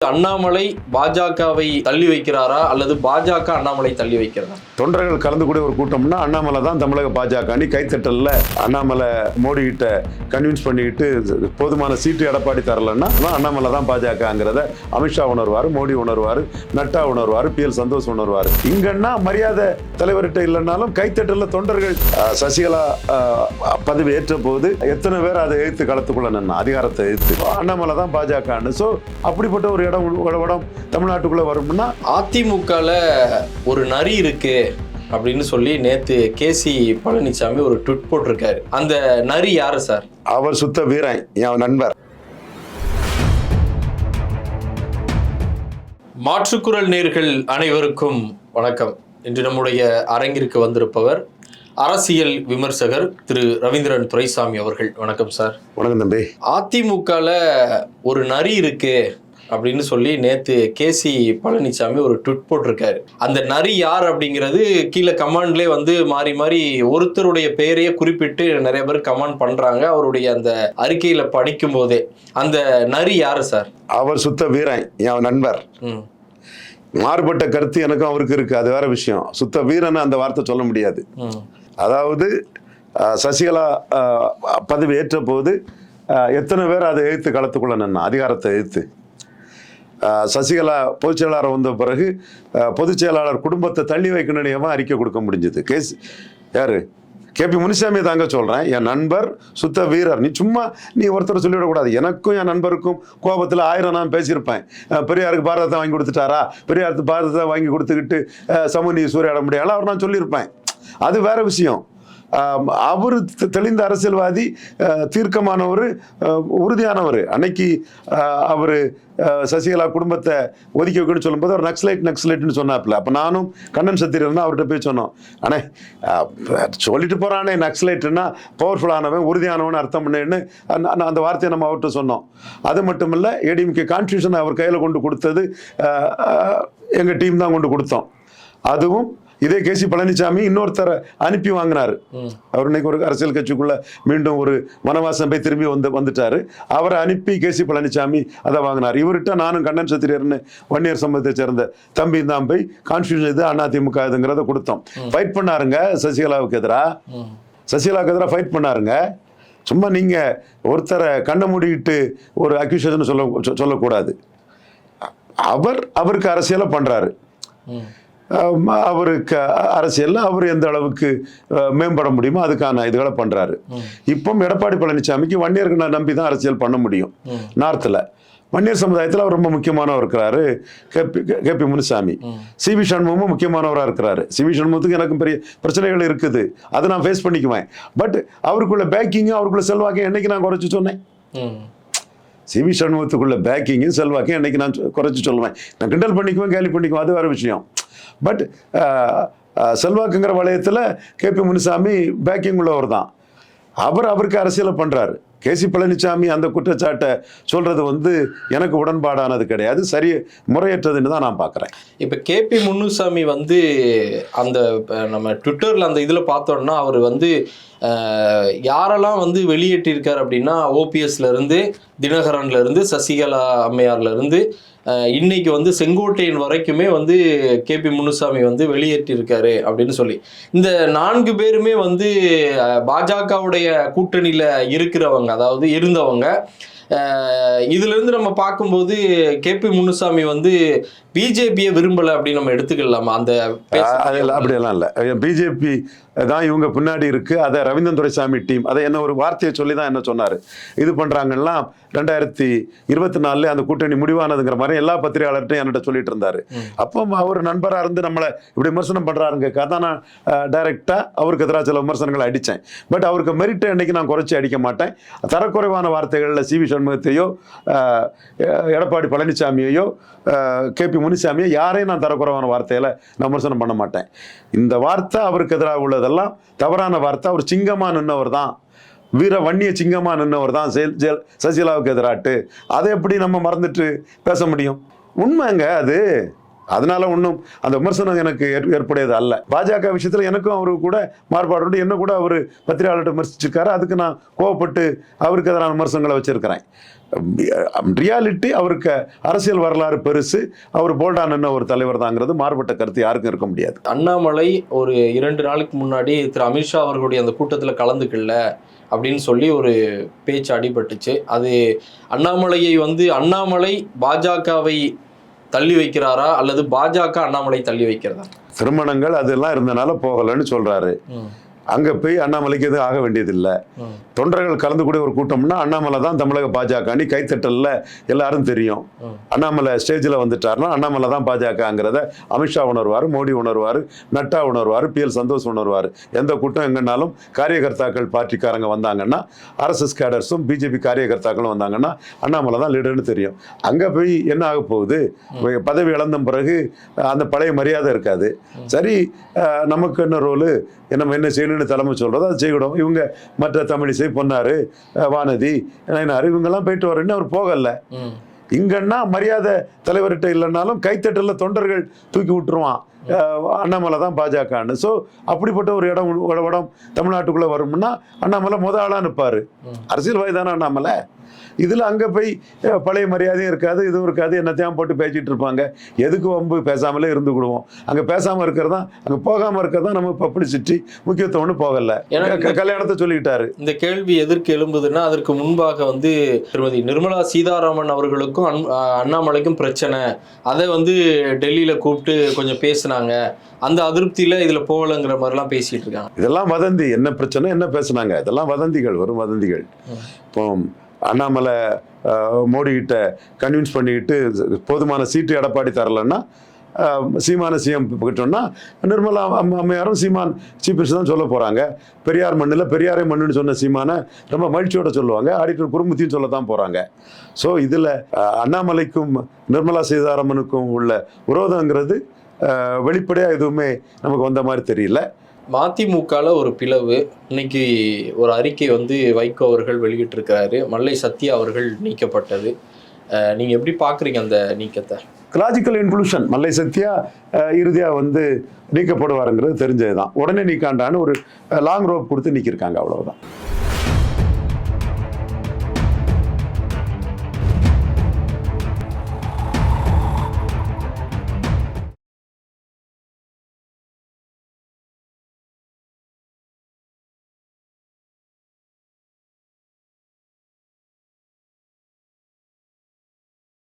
அண்ணாமலை பாஜகவை தள்ளி வைக்கிறாரா அல்லது பாஜக அண்ணாமலை தள்ளி வைக்கிறதா? தொண்டர்கள் கலந்து கூடிய ஒரு கூட்டம்னா அண்ணாமலை தான் தமிழக பாஜக அணி. கைத்தட்டல அண்ணாமலை மோடி கிட்ட கன்வின்ஸ் பண்ணிக்கிட்டு போதுமான சீட்டு எடப்பாடி தரலன்னா அண்ணாமலை தான் பாஜகங்கிறத அமித்ஷா உணர்வார் மோடி உணர்வார் நட்டா உணர்வார் பி எல் சந்தோஷ் உணர்வார். இங்கன்னா மரியாதை தலைவர்கிட்ட இல்லைன்னாலும் கைத்தட்டல தொண்டர்கள் சசிகலா பதவி ஏற்ற போது எத்தனை பேர் அதை எதிர்த்து களத்துக்குள்ள நின்னா அதிகாரத்தை எழுத்து அண்ணாமலை தான் பாஜகன்னு ஸோ அப்படிப்பட்ட ஒரு இடம் இடம் தமிழ்நாட்டுக்குள்ள வரும்னா அதிமுகல ஒரு நரி இருக்கு அப்படின்னு சொல்லி நேத்து கேசி பழனிசாமி ஒரு ட்விட் போட்டிருக்காரு. அந்த நரி யாரு சார்? அவர் சுத்த வீரன் என் நண்பர். மாற்றுக்குரல் நேர்கள் அனைவருக்கும் வணக்கம். இன்று நம்முடைய அரங்கிற்கு வந்திருப்பவர் அரசியல் விமர்சகர் திரு ரவீந்திரன் துரைசாமி அவர்கள். வணக்கம் சார். வணக்கம் தம்பி. அதிமுகல ஒரு நரி இருக்கு அப்படின்னு சொல்லி நேத்து கேசி பழனிசாமி ஒரு ட்விட் போட்டிருக்காரு. அந்த நரி யார் அப்படிங்கிறது கீழே கமாண்ட்லேயே வந்து மாறி மாறி ஒருத்தருடைய பெயரையே குறிப்பிட்டு நிறைய பேர் கமெண்ட் பண்றாங்க. அவருடைய அந்த அறிக்கையில படிக்கும் போதே அந்த நரி யாரு சார்? அவர் சுத்த வீரன் என் நண்பர். மாறுபட்ட கருத்து எனக்கும் அவருக்கு இருக்கு. அது வேற விஷயம். சுத்த வீரன் அந்த வார்த்தை சொல்ல முடியாது. அதாவது சசிகலா பதவி ஏற்ற போது எத்தனை பேர் அதை எதிர்த்து களத்துக்குள்ள நின்னா அதிகாரத்தை அஹ், சசிகலா பொதுச் செயலாளர் வந்த பிறகு பொதுச் செயலாளர் குடும்பத்தை தள்ளி வைக்கணும் அறிக்கை கொடுக்க முடிஞ்சது? கேஸ் யாரு? கேபி முனிசாமி தாங்க சொல்கிறேன் என் நண்பர் சுத்த வீரர். நீ சும்மா நீ ஒருத்தர் சொல்லிவிடக்கூடாது எனக்கும் என் நண்பருக்கும் கோபத்தில் ஆயிரம் நான் பேசியிருப்பேன். பெரியாருக்கு பாரதத்தை வாங்கி கொடுத்துட்டாரா? பெரியாருக்கு பாரதத்தை வாங்கி கொடுத்துக்கிட்டு சமூக நீ சூறையாட முடியாது? அவர் நான் சொல்லியிருப்பேன். அது வேற விஷயம். அவர் தெளிந்த அரசியல்வாதி தீர்க்கமானவர் உறுதியானவர். அன்னைக்கு அவர் சசிகலா குடும்பத்தை ஒதுக்கி வைக்கணும்னு சொல்லும்போது அவர் நக்ஸலைட் நக்ஸலைட்னு சொன்னாப்புல. அப்போ நானும் கண்ணன் சத்திரியன் அவர்கிட்ட போய் சொன்னோம். அண்ணே சொல்லிட்டு போகிறானே நக்ஸலைட்னா பவர்ஃபுல்லானவன் உறுதியானவன் அர்த்தம் பண்ணேன்னு அந்த- அந்த- வார்த்தையை நம்ம அவர்கிட்ட சொன்னோம். அது மட்டும் இல்லை ஏடிஎம்கே கான்ஸ்டியூஷன் அவர் கையில் கொண்டு கொடுத்தது எங்கள் டீம் தான் கொண்டு கொடுத்தோம். அதுவும் இதே கேசி பழனிசாமி இன்னொருத்தரை அனுப்பி வாங்கினாரு. அவர் இன்னைக்கு ஒரு அரசியல் கட்சிக்குள்ள மீண்டும் ஒரு வனவாசம் போய் திரும்பி வந்து வந்துட்டாரு. அவரை அனுப்பி கேசி பழனிசாமி அதை வாங்கினார். இவர்கிட்ட நானும் கண்ணன் சத்திரியர்னு வன்னியர் சமூகத்தை சேர்ந்த தம்பி தான் போய் கான்ஸ்டியூஷன் இது அதிமுக இதுங்கிறத கொடுத்தோம். ஃபைட் பண்ணாருங்க சசிகலாவுக்கு எதிராக சசிகலாவுக்கு எதிராக ஃபைட் பண்ணாருங்க? சும்மா நீங்க ஒருத்தரை கண்ணை மூடிக்கிட்டு ஒரு அக்யூஷன் சொல்ல சொ- சொல்லக்கூடாது. அவர் அவருக்கு அரசியலை அஹ் அவருக்கு அரசியல்ல அவர் எந்த அளவுக்கு மேம்பட முடியுமோ அதுக்கான இதுகளை பண்றாரு. இப்போ எடப்பாடி பழனிசாமிக்கு வன்னியர்களை நம்பி தான் அரசியல் பண்ண முடியும். நார்த்தில். வன்னியர் சமுதாயத்தில் அவர் ரொம்ப முக்கியமானவர் இருக்கிறாரு KP KP Munusamy. C V சண்முகமும் முக்கியமானவராக இருக்கிறாரு. சி வி சண்முகத்துக்கு எனக்கும் பெரிய பிரச்சனைகள் இருக்குது. அதை நான் ஃபேஸ் பண்ணிக்குவேன். பட் அவருக்குள்ள பேக்கிங்கும் அவருக்குள்ள செல்வாக்கையும் என்னைக்கு நான் குறைச்சி சொன்னேன்? ம். சிவி சண்முகத்துக்குள்ள பேக்கிங்கும் செல்வாக்கையும் என்னைக்கு நான் சொ- குறைச்சு சொல்லுவேன். நான் கிண்டல் பண்ணிக்குவேன் கேலி பண்ணிக்குவேன் அது வேற விஷயம். பட் uh, uh, செல்வாக்குங்கிற வளையத்தில் கேபி முனுசாமி பேக்கிங் உள்ளவர் தான். அவர் அவருக்கு அரசியலை பண்ணுறாரு கேசி பழனிசாமி அந்த குற்றச்சாட்டை சொல்கிறது வந்து எனக்கு உடன்பாடானது கிடையாது. சரி முறையற்றதுன்னு தான் நான் பார்க்குறேன். இப்போ கேபி முன்னுசாமி வந்து அந்த நம்ம ட்விட்டரில் அந்த இதில் பார்த்தோம்னா அவர் வந்து யாரெல்லாம் வந்து வெளியேற்றிருக்கார் அப்படின்னா ஓபிஎஸ்லேருந்து தினகரன்லேருந்து சசிகலா அம்மையார்லேருந்து இன்னைக்கு வந்து செங்கோட்டையன் வரைக்குமே வந்து கே பி முனுசாமி வந்து வெளியேற்றிருக்காரு அப்படின்னு சொல்லி. இந்த நான்கு பேருமே வந்து பாஜகவுடைய கூட்டணியில் இருக்கிறவங்க அதாவது இருந்தவங்க அஹ், இதுல இருந்து நம்ம பார்க்கும்போது கேபி முனுசாமி வந்து பிஜேபியை விரும்பல அப்படின்னு நம்ம எடுத்துக்கலாமா? அந்த அதெல்லாம் அப்படியெல்லாம் இல்லை. பிஜேபி தான் இவங்க பின்னாடி இருக்கு. அதை ரவீந்திரன் துரைசாமி டீம் அதை என்ன ஒரு வார்த்தையை சொல்லி தான் என்ன சொன்னார்? இது பண்ணுறாங்கன்னா ரெண்டாயிரத்தி இருபத்தி நாலுல அந்த கூட்டணி முடிவானதுங்கிற மாதிரி எல்லா பத்திரிகையாளர்கிட்டையும் என்கிட்ட சொல்லிட்டு இருந்தாரு. அப்போ அவர் நண்பராக இருந்து நம்மளை இப்படி விமர்சனம் பண்ணுறாருங்க தான் நான் டைரெக்டாக அவருக்கு எதிராக சில விமர்சனங்களை அடித்தேன். பட் அவருக்கு மெரிட்டை அன்னைக்கு நான் குறைச்சி அடிக்க மாட்டேன். தரக்குறைவான வார்த்தைகளில் சி வி சண்முகத்தையோ எடப்பாடி பழனிசாமியையோ கேபி முனிசாமியோ யாரையும் நான் தரக்குறவான வார்த்தையில் நான் விமர்சனம் பண்ண மாட்டேன் இந்த வார்த்தை அவருக்கு எதிராக உள்ளதெல்லாம் தவறான வார்த்தை அவர் சிங்கமாக நின்றவர் தான் வீர வன்னிய சிங்கமாக நின்றவர் தான் செயல் ஜெயல் சசிகலாவுக்கு எதிராட்டு அதை எப்படி நம்ம மறந்துட்டு பேச முடியும் உண்மைங்க அது அதனால ஒன்றும் அந்த விமர்சனம் எனக்கு ஏற்- ஏற்புடையது அல்ல. பாஜக விஷயத்தில் எனக்கும் அவரு கூட மாறுபாடு உண்டு. என்ன கூட அவர் பத்திரிகையாளர்கிட்ட விமர்சிச்சிருக்காரு. அதுக்கு நான் கோவப்பட்டு அவருக்கு எதிரான விமர்சனங்களை வச்சிருக்கிறேன். ரியாலிட்டி அவருக்கு அரசியல் வரலாறு பெருசு. அவர் போல்டான் என்ன ஒரு தலைவர் தாங்கிறது மாறுபட்ட கருத்து யாருக்கும் இருக்க முடியாது. அண்ணாமலை ஒரு இரண்டு நாளுக்கு முன்னாடி திரு அமித்ஷா அவர்களுடைய அந்த கூட்டத்தில் கலந்துக்கல அப்படின்னு சொல்லி ஒரு பேச்சு அடிபட்டுச்சு. அது அண்ணாமலையை வந்து அண்ணாமலை பாஜகவை தள்ளி வைக்கிறாரா அல்லது பாஜக அண்ணாமலை தள்ளி வைக்கிறதா? திருமணங்கள் அதெல்லாம் இருந்தனால போகலைன்னு சொல்றாரு. அங்க போய் அண்ணாமலைக்கு எதுவும் ஆக வேண்டியதில்லை. தொண்டர்கள் கலந்துக்கூடிய ஒரு கூட்டம்னா அண்ணாமலை தான் தமிழக பாஜக அணி கைத்தட்டல்ல எல்லாரும் தெரியும். அண்ணாமலை ஸ்டேஜில் வந்துட்டாருன்னா அண்ணாமலை தான் பாஜகங்கிறத அமித்ஷா உணர்வார் மோடி உணர்வார் நட்டா உணர்வார் பி எல் சந்தோஷ் உணர்வார். எந்த கூட்டம் எங்கன்னாலும் காரியகர்த்தாக்கள் பார்ட்டிக்காரங்க வந்தாங்கன்னா ஆர்எஸ்எஸ் கேடர்ஸும் பிஜேபி காரியகர்த்தாக்களும் வந்தாங்கன்னா அண்ணாமலை தான் லீடர்னு தெரியும். அங்கே போய் என்ன ஆக போகுது? பதவி இழந்த பிறகு அந்த பழைய மரியாதை இருக்காது. சரி நமக்கு என்ன ரோலு நம்ம என்ன செய்யணும்னு தலைமை சொல்கிறதோ அதை செய்யணும் இவங்க மற்ற தமிழிசை பொன்னாரு வானதி நயனார் இவங்கெல்லாம் போயிட்டு வரேன்னு அவர் போகலை. இங்கன்னா மரியாதை தலைவர்கிட்ட இல்லைனாலும் கைத்தட்டல தொண்டர்கள் தூக்கி விட்டுருவான். அண்ணாமலை தான் பாஜகன்னு. ஸோ அப்படிப்பட்ட ஒரு இடம் இடம் தமிழ்நாட்டுக்குள்ளே வரும்னா அண்ணாமலை முத ஆளாக நிற்பார். அரசியல்வாதி தானே அண்ணாமலை. இதில் அங்கே போய் பழைய மரியாதையும் இருக்காது இதுவும் இருக்காது என்னத்தையும் போட்டு பேசிட்டு இருப்பாங்க. எதுக்கு வம்பு? பேசாமலே இருந்து விடுவோம் அங்கே பேசாமல் இருக்கிறது? தான் அங்கே போகாமல் இருக்கிறது? தான் நம்ம பப்ளிசிட்டி முக்கியத்துவம்னு போகல. ஏன்னா கல்யாணத்தை சொல்லிக்கிட்டாரு. இந்த கேள்வி எதற்கு எழும்புதுன்னா அதற்கு முன்பாக வந்து திருமதி நிர்மலா சீதாராமன் அவர்களுக்கும் அண்ணாமலைக்கும் பிரச்சனை. அதை வந்து டெல்லியில கூப்பிட்டு கொஞ்சம் பேசுனாங்க. அந்த அதிருப்தியில இதுல போகலைங்கிற மாதிரிலாம் பேசிட்டு இருக்காங்க. இதெல்லாம் வதந்தி. என்ன பிரச்சனை என்ன பேசுனாங்க? இதெல்லாம் வதந்திகள் வரும் வதந்திகள். இப்போ அண்ணாமலை மோடி கிட்ட கன்வின்ஸ் பண்ணிக்கிட்டு போதுமான சீட்டு எடப்பாடி தரலன்னா சீமான சிஎம் கிட்டோம்னா நிர்மலா அம்மையாரும் சீமான் சீஃப் மினிஸ்டர் தான் சொல்ல போகிறாங்க பெரியார் மண்ணில் பெரியாரே மண்ணுன்னு சொன்ன சீமானை ரொம்ப மகிழ்ச்சியோட சொல்லுவாங்க. ஆடிட்டர் குறுமுத்தியும் சொல்ல தான் போகிறாங்க ஸோ இதில் அண்ணாமலைக்கும் நிர்மலா சீதாராமனுக்கும் உள்ள விரோதங்கிறது வெளிப்படையாக எதுவுமே நமக்கு வந்த மாதிரி தெரியல. மதிமுகல ஒரு பிளவு இன்னைக்கு ஒரு அறிக்கை வந்து வைகோ அவர்கள் வெளியிட்டிருக்கிறாரு. மல்லை சத்யா அவர்கள் நீக்கப்பட்டது. அஹ் நீங்க எப்படி பாக்குறீங்க அந்த நீக்கத்தை? லாஜிக்கல் இன்க்ளூஷன் மல்லை சத்யா இறுதியாக வந்து நீக்கப்படுவாருங்கிறது தெரிஞ்சது தான் உடனே நீக்காண்டான்னு ஒரு லாங் ரோப் கொடுத்து நீக்கியிருக்காங்க அவ்வளவுதான்.